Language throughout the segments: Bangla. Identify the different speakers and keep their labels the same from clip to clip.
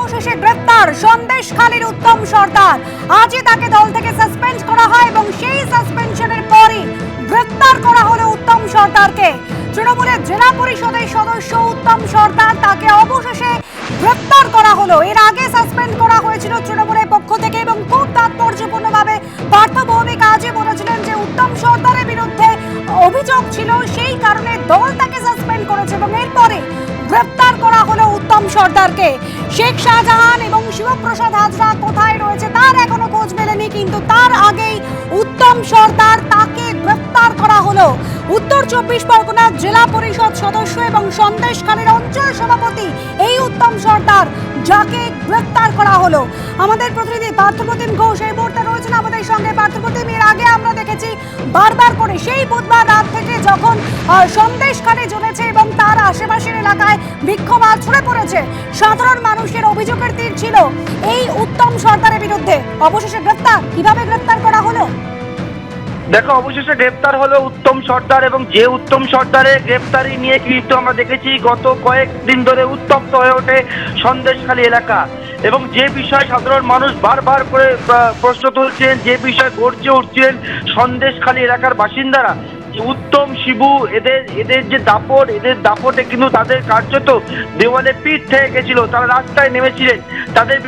Speaker 1: অবশেষে গ্রেপ্তার সন্দেশখালীর উত্তম সর্দার। আজই তাকে দল থেকে সাসপেন্ড করা হয় এবং সেই সাসপেনশনের পরই গ্রেপ্তার করা হলো উত্তম সর্দারকে। তৃণমূলের জেলা পরিষদের সদস্য উত্তম সর্দার তাকে অবশেষে গ্রেপ্তার করা হলো। এর আগে সাসপেন্ড করা হয়েছিল তৃণমূলের পক্ষ থেকে এবং খুব তাৎপর্যপূর্ণভাবে পার্থ ভৌমিক আজই বলেছিলেন যে উত্তম সর্দারের বিরুদ্ধে অভিযোগ ছিল, সেই কারণে দল তাকে সাসপেন্ড করেছে এবং এরপরে গ্রেপ্তার করা হলো উত্তম সর্দারকে। শেখ শাহজাহান এবং শিবপ্রসাদ হাজরা কোথায় রয়েছে তার এখনও খোঁজ মেলেনি, কিন্তু তার আগেই উত্তম সর্দার তাকে গ্রেফতার করা হলো। উত্তর চব্বিশ পরগনা জেলা পরিষদ সদস্য এবং সন্দেশখালীর অঞ্চল সভাপতি এই উত্তম সর্দার যাকে গ্রেফতার করা হলো। আমাদের প্রতিনিধি পার্থপ্রতিম ঘোষ এই মুহূর্তে আমরা বারবার করে। সেই বুধবার রাত থেকে যখন সন্দেশ সন্দেশখালী জ্বলেছে এবং তার আশেপাশের এলাকায় বিক্ষোভ আর ছড়ে পড়েছে, সাধারণ মানুষের অভিযোগের তীর ছিল, এই উত্তম সরকারের বিরুদ্ধে। অবশেষে গ্রেপ্তার কীভাবে গ্রেপ্তার করা হলো?
Speaker 2: দেখো, অবশেষে গ্রেপ্তার হলো উত্তম সর্দার এবং যে উত্তম সর্দারের গ্রেপ্তারি নিয়ে কিন্তু আমরা দেখেছি গত কয়েকদিন ধরে উত্তপ্ত হয়ে ওঠে সন্দেশখালী এলাকা। এবং যে বিষয়ে সাধারণ মানুষ বারবার করে প্রশ্ন তুলছেন, যে বিষয়ে গর্জে উঠছেন সন্দেশখালী এলাকার বাসিন্দারা উত্তম শিবু এদের এদের যে দাপট, এদের দাপটে কিন্তু তাদের কার্যত দেওয়ালে পিঠ থেকে গেছিল, তারা রাস্তায় নেমেছিলেন। তাদের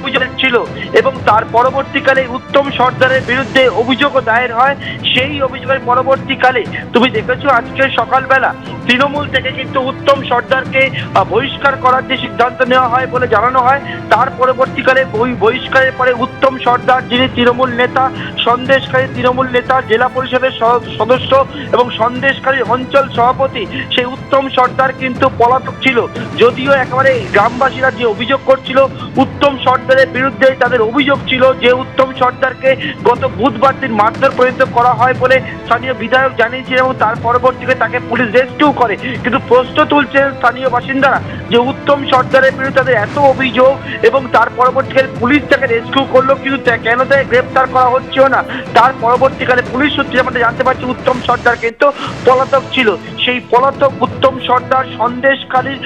Speaker 2: অভিযোগ ছিল এবং তার পরবর্তীকালে উত্তম সর্দারের বিরুদ্ধে অভিযোগও দায়ের হয়। সেই অভিযোগের পরবর্তীকালে, তুমি দেখেছ আজকে সকালবেলা তৃণমূল থেকে কিন্তু উত্তম সর্দারকে বহিষ্কার করার যে সিদ্ধান্ত নেওয়া হয় বলে জানানো হয়, তার পরবর্তীকালে বহিষ্কারের পরে উত্তম সর্দার যিনি তৃণমূল নেতা সন্দেশকারী তৃণমূল নেতা, জেলা পরিষদের সদস্য এবং সন্দেশকারী অঞ্চল সভাপতি, সেই উত্তম সর্দার কিন্তু পলাতক ছিল। যদিও একেবারে গ্রামবাসীরা যে অভিযোগ করছিল, উত্তম সর্দারের বিরুদ্ধে তাদের অভিযোগ ছিল যে উত্তম সর্দারকে গত বুধবার দিন মারধর পর্যন্ত করা হয় বলে স্থানীয় বিধায়ক জানিয়েছিলেন এবং তার পরবর্তীতে তাকে পুলিশ রেস্কিউ করে। কিন্তু প্রশ্ন তুলছে স্থানীয় বাসিন্দারা যে উত্তম সর্দারের বিরুদ্ধে তাদের এত অভিযোগ এবং তার পরবর্তীকালে পুলিশ তাকে রেস্কিউ করল, কিন্তু কেন তাকে গ্রেপ্তার করা হচ্ছেও না? তার পরবর্তীকালে পুলিশ সূত্রে আমরা জানতে পারছি উত্তম সর্দার কিন্তু পলাতক ছিল। সেই পলাতক উত্তম সর্দার সন্দেশখালীর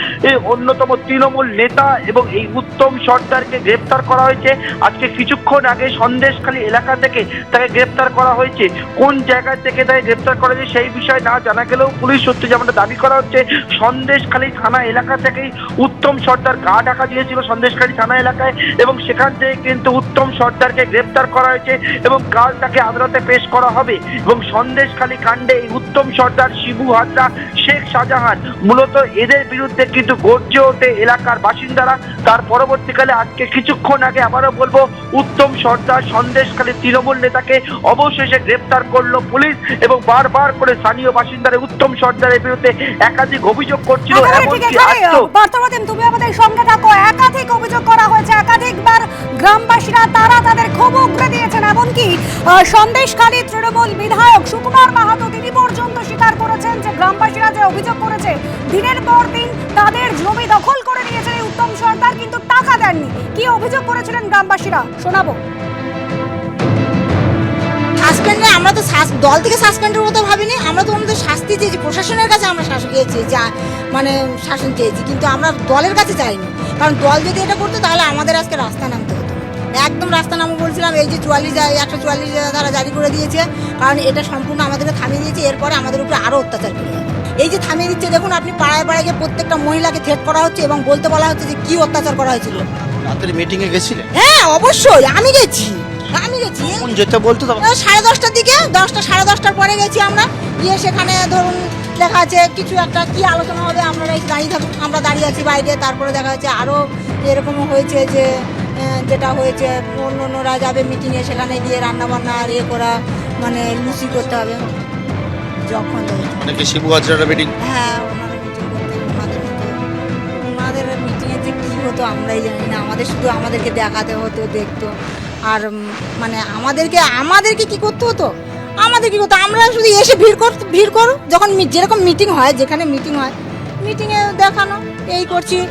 Speaker 2: অন্যতম তৃণমূল নেতা এবং এই উত্তম সর্দারকে গ্রেপ্তার করা হয়েছে। আজকে কিছুক্ষণ আগে সন্দেশখালী এলাকা থেকে তাকে গ্রেপ্তার করা হয়েছে। কোন জায়গা থেকে তাকে গ্রেপ্তার করা হয়েছে সেই বিষয়ে না জানা গেলেও পুলিশ সূত্রে যেমনটা দাবি করা হচ্ছে, সন্দেশখালী থানা এলাকা থেকেই উত্তম সর্দার গা ঢাকা দিয়েছিল সন্দেশখালী থানা এলাকায় এবং সেখান থেকে কিন্তু উত্তম সর্দারকে গ্রেপ্তার করা হয়েছে এবং কাল তাকে আদালতে পেশ করা হবে। এবং সন্দেশখালী কাণ্ডে এই উত্তম সর্দার শিবু হাজরা শেখ শাহজাহান। মূলত এদের বিরুদ্ধে কিন্তু গর্জে ওঠে এলাকার বাসিন্দারা। তার পরবর্তীকালে আজকে কিছুক্ষণ আগে আবারও বলব উত্তম সর্দার সন্দেশখালী তৃণমূল নেতাকে অবশেষে গ্রেপ্তার করল পুলিশ এবং বারবার করে স্থানীয় বাসিন্দারা উত্তম সর্দারের বিরুদ্ধে একাধিক অভিযোগ করছিল এমনকি
Speaker 1: তুমি আমাদের সঙ্গে থাকো একাধিক অভিযোগ করা হয়েছে একাধিকবার গ্রামবাসীরা তারা তাদের ক্ষোভ উগড়ে দিয়েছেন এমনকি আহ, সন্দেশখালী তৃণমূল বিধায়ক সুকুমার মাহাতো তিনি করেছেন যে গ্রামবাসীরা যে অভিযোগ করেছে, দিনের পর দিন তাদের জমি দখল করে নিয়েছে এই উত্তম সরকার, কিন্তু টাকা দেননি। কি অভিযোগ করেছিলেন গ্রামবাসীরা? শোনাবো।
Speaker 3: সাসপেন্ডে আমরা তো দল থেকে সাসপেন্ডের মতো ভাবিনি, আমরা তো ওনাদের শাস্তি চেয়েছি, প্রশাসনের কাছে আমরা শাসন চেয়েছি যা মানে শাসন চেয়েছি, কিন্তু আমরা দলের কাছে চাইনি কারণ দল যদি এটা করতো, তাহলে আমাদের আজকে রাস্তা নামতে। একদম রাস্তা নামো বলছিলাম এই যে চুয়াল্লিশ একশো চুয়াল্লিশ তারা জারি করে দিয়েছে কারণ এটা সম্পূর্ণ আমাদেরকে থামিয়ে দিয়েছে এরপরে আমাদের উপরে আরও অত্যাচার করে এই যে থামিয়ে দিচ্ছে দেখুন আপনি পাড়ায় পাড়ায় গিয়ে প্রত্যেকটা মহিলাকে থ্রেট করা হচ্ছে এবং বলতে বলা হচ্ছে যে কি অত্যাচার করা হয়েছিল।
Speaker 4: রাতের মিটিং এ গেছিলেন
Speaker 3: হ্যাঁ অবশ্যই আমি গেছি আমি গেছি।
Speaker 4: কোন যেতে বলতো
Speaker 3: সাড়ে দশটার দিকে দশটা সাড়ে দশটার পরে গেছি আমরা গিয়ে সেখানে ধরুন লেখা আছে কিছু একটা কি আলোচনা হবে আপনারা দাঁড়িয়ে থাকুন আমরা দাঁড়িয়ে আছি বাইরে তারপরে দেখা যাচ্ছে আরও এরকমও হয়েছে যে যেটা হয়েছে অন্য অন্যরা যাবে মিটিংয়ে সেখানে গিয়ে রান্নাবান্না আর ইয়ে করা মানে লুচি করতে হবে। যখন
Speaker 4: নাকি শিবু হাজরার মিটিং
Speaker 3: হ্যাঁ ওনাদের মিটিংয়ে যে কী হতো আমরাই জানি না। আমাদের শুধু আমাদেরকে দেখাতে হতো দেখতো। আর মানে আমাদেরকে আমাদেরকে কি করতে হতো? আমাদের কি করতো? আমরা শুধু এসে ভিড় কর ভিড় করো। যখন মি- যেরকম মিটিং হয় যেখানে মিটিং হয় মিটিংয়ে দেখানো এই করছি।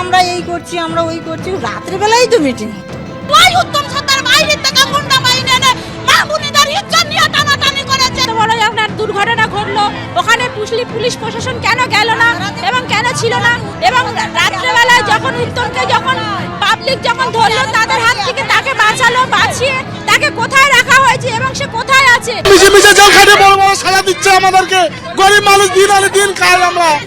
Speaker 3: আমরা এই করছি আমরা ওই করছি। রাত্রিবেলাই তো মিটিং হতো।
Speaker 5: ওই উত্তম সর্দার বাইরে থেকে গুন্ডা এনে মাহবুনিদের ইজ্জত নিয়ে টানাটানি করেছে। বড় আপনার দুর্ঘটনা ঘটলো। ওখানে পুলিশ পুলিশ প্রশাসন কেন গেল না এবং কেন ছিল না? এবং রাত্রেবেলায় যখন উত্তমকে যখন পাবলিক যখন ধরলো তাদের হাত থেকে তাকে বাঁচালো বাঁচিয়ে তাকে কোথায় রাখা হয়েছে এবং সে কোথায় আছে?
Speaker 6: মিশে মিশে জল খাটে বড় বড় সাজা দিচ্ছে আমাদেরকে। গরিব মানুষ দিন আনে দিন খাই আমরা।